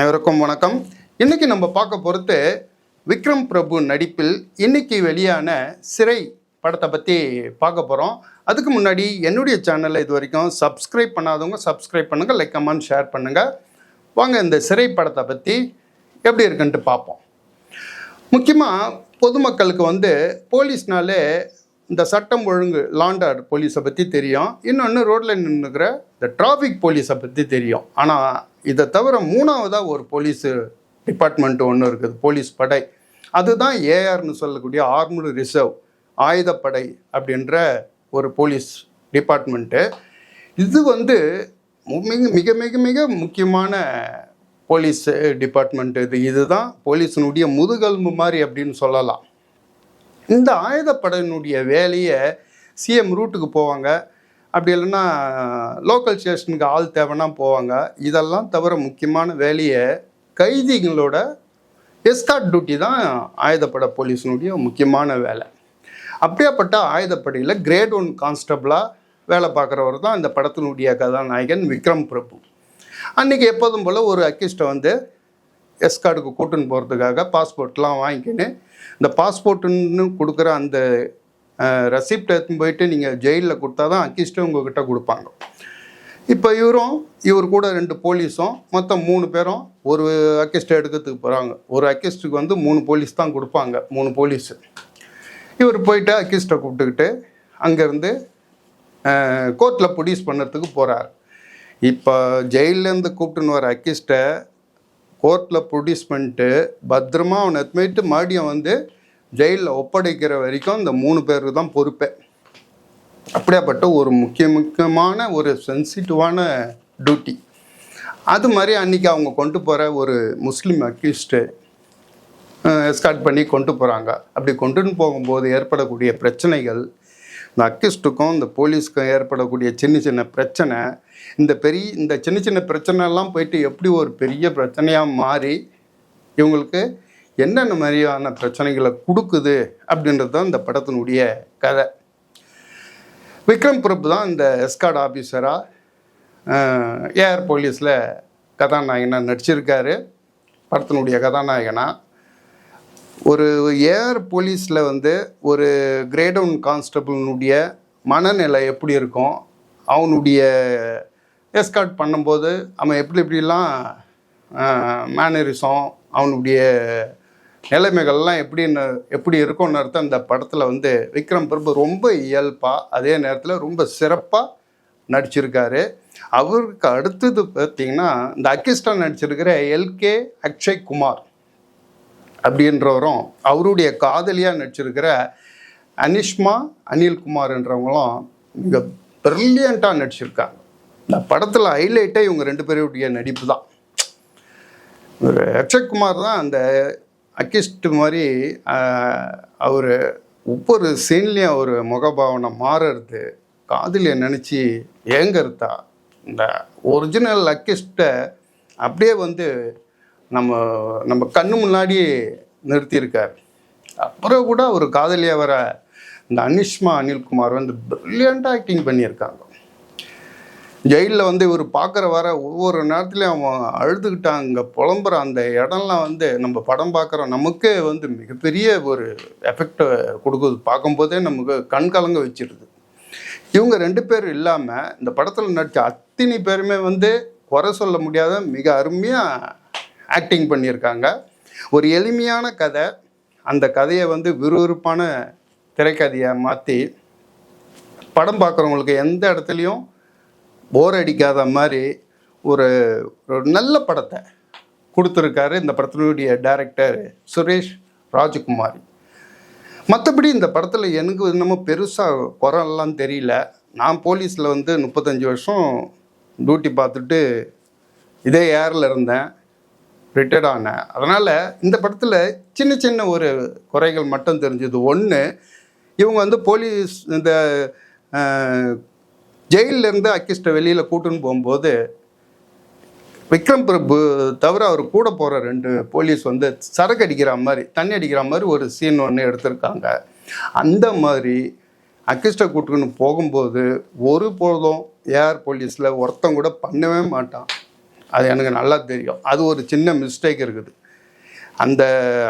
அனைவருக்கும் வணக்கம். இன்னைக்கு நம்ம பார்க்க பொறுத்து விக்ரம் பிரபு நடிப்பில் இன்னைக்கு வெளியான சிறை படத்தை பற்றி பார்க்க போகிறோம் அதுக்கு முன்னாடி என்னுடைய சேனலை இது வரைக்கும் சப்ஸ்கிரைப் பண்ணாதவங்க சப்ஸ்கிரைப் பண்ணுங்கள் லைக் கமெண்ட் ஷேர் பண்ணுங்கள் வாங்க இந்த சிறை படத்தை பற்றி எப்படி இருக்குன்ட்டு பார்ப்போம். முக்கியமாக பொதுமக்களுக்கு வந்து போலீஸ்னாலே இந்த சட்டம் ஒழுங்கு லாண்டர் போலீஸை பற்றி தெரியும். இன்னொன்று ரோட்டில் நின்றுக்கிற இந்த டிராஃபிக் போலீஸை பற்றி தெரியும். ஆனால் இதை தவிர மூணாவதாக ஒரு போலீஸ் டிபார்ட்மெண்ட் ஒன்று இருக்குது போலீஸ் படை. அதுதான் ஏஆர்னு சொல்லக்கூடிய ஆர்முடு ரிசர்வ் ஆயுதப்படை அப்படின்ற ஒரு போலீஸ் டிபார்ட்மெண்ட்டு இது வந்து மிக மிக மிக மிக முக்கியமான போலீஸ் டிபார்ட்மெண்ட் இது. இதுதான் போலீஸினுடைய முதுகெலும்பு மாதிரி அப்படின்னு சொல்லலாம். இந்த ஆயுதப்படையினுடைய வேலையை சிஎம் ரூட்டுக்கு போவாங்க. அப்படி இல்லைன்னா லோக்கல் ஸ்டேஷனுக்கு ஆள் தேவைன்னா போவாங்க. இதெல்லாம் தவிர முக்கியமான வேலையை கைதிகளோட எஸ்கார்ட் டியூட்டி தான் ஆயுதப்படை போலீஸினுடைய முக்கியமான வேலை. அப்படியாப்பட்ட ஆயுதப்படையில் கிரேட் ஒன் கான்ஸ்டபிளாக வேலை பார்க்குறவர் தான் இந்த படத்தினுடைய கதாநாயகன் விக்ரம் பிரபு. அன்றைக்கி எப்போதும் போல் ஒரு அக்கிஸ்ட்டை வந்து எஸ்கார்டுக்கு கூட்டுன்னு போகிறதுக்காக பாஸ்போர்ட்லாம் வாங்கிக்கின்னு இந்த பாஸ்போர்ட்டுன்னு கொடுக்குற அந்த ரெசிப்ட் எடுத்துன்னு போயிட்டு நீங்கள் ஜெயிலில் கொடுத்தா தான் அக்கிஸ்ட்டு உங்ககிட்ட கொடுப்பாங்க. இப்போ இவரும் இவர் கூட ரெண்டு போலீஸும் மொத்தம் மூணு பேரும் ஒரு அக்கிஸ்ட்டை எடுக்கிறதுக்கு போகிறாங்க ஒரு அக்கிஸ்ட்டுக்கு வந்து மூணு போலீஸ் தான் கொடுப்பாங்க மூணு போலீஸு. இவர் போயிட்டு அக்கிஸ்ட்டை கூப்பிட்டுக்கிட்டு அங்கேருந்து கோர்ட்டில் ப்ரொடியூஸ் பண்ணுறதுக்கு போகிறார் இப்போ ஜெயிலேருந்து கூப்பிட்டுன்னு வர அக்கிஸ்ட்டை கோர்ட்டில் ப்ரொடியூஸ் பண்ணிட்டு பத்திரமா அவனை எத்துமேட்டு மறுபடியும் வந்து ஜெயிலில் ஒப்படைக்கிற வரைக்கும் இந்த மூணு பேருக்கு தான் பொறுப்பே. அப்படியாப்பட்ட ஒரு முக்கிய முக்கியமான ஒரு சென்சிட்டிவான டியூட்டி அது மாதிரி அன்றைக்கி அவங்க கொண்டு போகிற ஒரு முஸ்லீம் அக்யூஸ்டு எஸ்கார்ட் பண்ணி கொண்டு போகிறாங்க அப்படி கொண்டுன்னு போகும்போது ஏற்படக்கூடிய பிரச்சனைகள் இந்த அக்யூஸ்டுக்கும் இந்த போலீஸ்க்கும் ஏற்படக்கூடிய சின்ன சின்ன பிரச்சனை இந்த பெரிய இந்த சின்ன சின்ன பிரச்சனைலாம் போயிட்டு எப்படி ஒரு பெரிய பிரச்சனையாக மாறி இவங்களுக்கு என்னென்ன மாதிரியான பிரச்சனைகளை கொடுக்குது அப்படின்றது தான் இந்த படத்தினுடைய கதை. விக்ரம் பிரபு தான் இந்த எஸ்கார்ட் ஆஃபீஸராக ஏஆர் போலீஸில் கதாநாயகனாக நடிச்சிருக்காரு. படத்தினுடைய கதாநாயகனாக ஒரு ஏஆர் போலீஸில் வந்து ஒரு கிரேடவுன் கான்ஸ்டபுளினுடைய மனநிலை எப்படி இருக்கும்? அவனுடைய எஸ்கார்ட் பண்ணும்போது அவன் எப்படி எப்படிலாம் மேனரிசம் அவனுடைய நிலைமைகள்லாம் எப்படின்னு எப்படி இருக்கும்னு அர்த்தம் இந்த படத்தில் வந்து விக்ரம் பிரபு ரொம்ப இயல்பாக அதே நேரத்தில் ரொம்ப சிறப்பாக நடிச்சிருக்காரு. அவருக்கு அடுத்தது பார்த்தீங்கன்னா இந்த அக்கிஸ்டா நடிச்சிருக்கிற எல்கே அக்ஷய் குமார் அப்படின்றவரும் அவருடைய காதலியாக நடிச்சிருக்கிற அனிஷ்மா அனில்குமார்ன்றவங்களும் மிக ப்ரில்லியண்ட்டாக நடிச்சிருக்காங்க. இந்த படத்தில் ஹைலைட்டே இவங்க ரெண்டு பேருடைய நடிப்பு தான் ஒரு அக்ஷய்குமார் தான் அந்த அக்கிஸ்ட் மாதிரி அவர் ஒவ்வொரு சீன்லேயும் அவர் முகபாவனை மாறுறது காதலியை நினச்சி ஏங்கறதா இந்த ஒரிஜினல் அக்கிஸ்ட்டை அப்படியே வந்து நம்ம நம்ம கண்ணு முன்னாடி நிறுத்தியிருக்கார். அப்புறம் கூட ஒரு காதலியாக வர இந்த அனிஷ்மா அனில்குமார் வந்து ப்ரில்லியண்ட்டாக ஆக்டிங் பண்ணியிருக்காங்க. ஜெயிலில் வந்து இவர் பார்க்குற வர ஒவ்வொரு நேரத்துலையும் அவன் அழுதுகிட்டான். அங்கே புலம்புற அந்த இடம்லாம் வந்து நம்ம படம் பார்க்குறோம் நமக்கே வந்து மிகப்பெரிய ஒரு எஃபெக்டை கொடுக்குது. பார்க்கும்போதே நமக்கு கண் கலங்க வச்சிருது. இவங்க ரெண்டு பேர் இல்லாமல் இந்த படத்தில் நடித்த அத்தனை பேருமே வந்து குறை சொல்ல முடியாத மிக அருமையாக ஆக்டிங் பண்ணியிருக்காங்க. ஒரு எளிமையான கதை. அந்த கதையை வந்து விறுவிறுப்பான திரைக்கதையை மாற்றி படம் பார்க்குறவங்களுக்கு எந்த இடத்துலையும் போர் அடிக்காத மாதிரி ஒரு ஒரு நல்ல படத்தை கொடுத்துருக்காரு இந்த படத்தினுடைய டைரக்டர் சுரேஷ் ராஜகுமாரி. மற்றபடி இந்த படத்தில் எனக்கு என்னமோ பெருசாக குரல்லாம் தெரியல. நான் போலீஸில் வந்து முப்பத்தஞ்சு வருஷம் டியூட்டி பார்த்துட்டு இதே ஏரில் இருந்தேன். ரிட்டையர்ட் ஆனேன். அதனால் இந்த படத்தில் சின்ன சின்ன ஒரு குறைகள் மட்டும் தெரிஞ்சது. ஒன்று இவங்க வந்து போலீஸ் இந்த ஜெயிலிருந்து அக்கிஸ்ட்டை வெளியில் கூட்டுன்னு போகும்போது விக்ரம் பிரபு தவிர அவர் கூட போகிற ரெண்டு போலீஸ் வந்து சரக்கு அடிக்கிற மாதிரி தண்ணி அடிக்கிற மாதிரி ஒரு சீன் ஒன்று எடுத்திருக்காங்க. அந்த மாதிரி அக்கிஸ்ட்டை கூட்டுன்னு போகும்போது ஒரு போதும் ஏஆர் போலீஸில் ஒருத்தன் கூட பண்ணவே மாட்டான். அது எனக்கு நல்லா தெரியும். அது ஒரு சின்ன மிஸ்டேக் இருக்குது. அந்த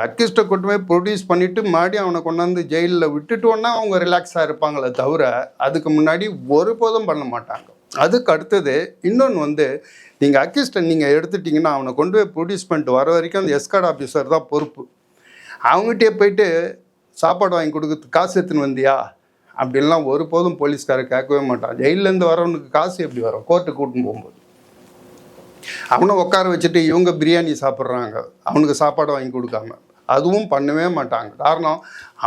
அக்யூஸ்டை கொண்டு போய் ப்ரொடியூஸ் பண்ணிவிட்டு மறுபடியும் அவனை கொண்டாந்து ஜெயிலில் விட்டுட்டோன்னா அவங்க ரிலாக்ஸாக இருப்பாங்களே தவிர அதுக்கு முன்னாடி ஒருபோதும் பண்ண மாட்டாங்க. அதுக்கு அடுத்தது இன்னொன்று வந்து நீங்கள் அக்யூஸ்டை நீங்கள் எடுத்துட்டிங்கன்னா அவனை கொண்டு போய் ப்ரொடியூஸ் பண்ணிட்டு வர வரைக்கும் அந்த எஸ்கார்ட் ஆஃபீஸர் தான் பொறுப்பு. அவங்ககிட்டயே போயிட்டு சாப்பாடு வாங்கி கொடுக்குறது காசு எடுத்துன்னு வந்தியா? அப்படின்லாம் ஒருபோதும் போலீஸ்காரர் கேட்கவே மாட்டான். ஜெயிலேருந்து வரவனுக்கு காசு எப்படி வரும்? கோர்ட்டுக்கு கூட்டின்னு போகும்போது. அவனை உட்கார வச்சுட்டு இவங்க பிரியாணி சாப்பிட்றாங்க. அவனுக்கு சாப்பாடு வாங்கி கொடுக்காம. அதுவும் பண்ணவே மாட்டாங்க. காரணம்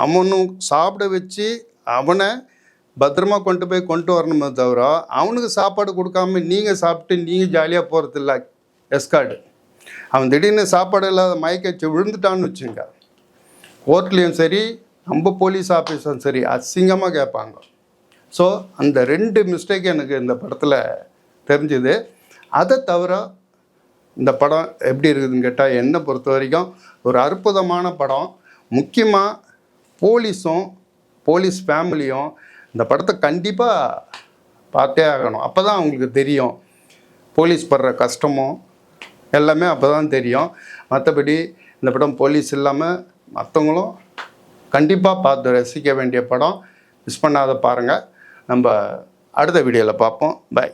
அவனும் சாப்பிட வச்சு அவனை பத்திரமா கொண்டு போய் கொண்டு வரணுமே தவிர அவனுக்கு சாப்பாடு கொடுக்காம நீங்கள் சாப்பிட்டு நீங்கள் ஜாலியாக போகிறதில்ல எஸ்கார்டு அவன் திடீர்னு சாப்பாடு இல்லாத மயக்க வச்சு விழுந்துட்டான்னு வச்சுங்க. கோர்ட்லேயும் சரி நம்ம போலீஸ் ஆஃபீஸரும் சரி அசிங்கமாக கேட்பாங்க. ஸோ அந்த ரெண்டு மிஸ்டேக் எனக்கு இந்த படத்தில் தெரிஞ்சுது. அதை தவிர இந்த படம் எப்படி இருக்குதுன்னு கேட்டால் என்னை பொறுத்த வரைக்கும் ஒரு அற்புதமான படம். முக்கியமாக போலீஸும் போலீஸ் ஃபேமிலியும் இந்த படத்தை கண்டிப்பாக பார்த்தே ஆகணும். அப்போ தான் அவங்களுக்கு தெரியும். போலீஸ் படுற கஷ்டமும் எல்லாமே அப்போ தான் தெரியும். மற்றபடி இந்த படம் போலீஸ் இல்லாமல் மற்றவங்களும் கண்டிப்பாக பார்த்து ரசிக்க வேண்டிய படம். மிஸ் பண்ணாத பாருங்கள் நம்ம அடுத்த வீடியோவில் பார்ப்போம். பை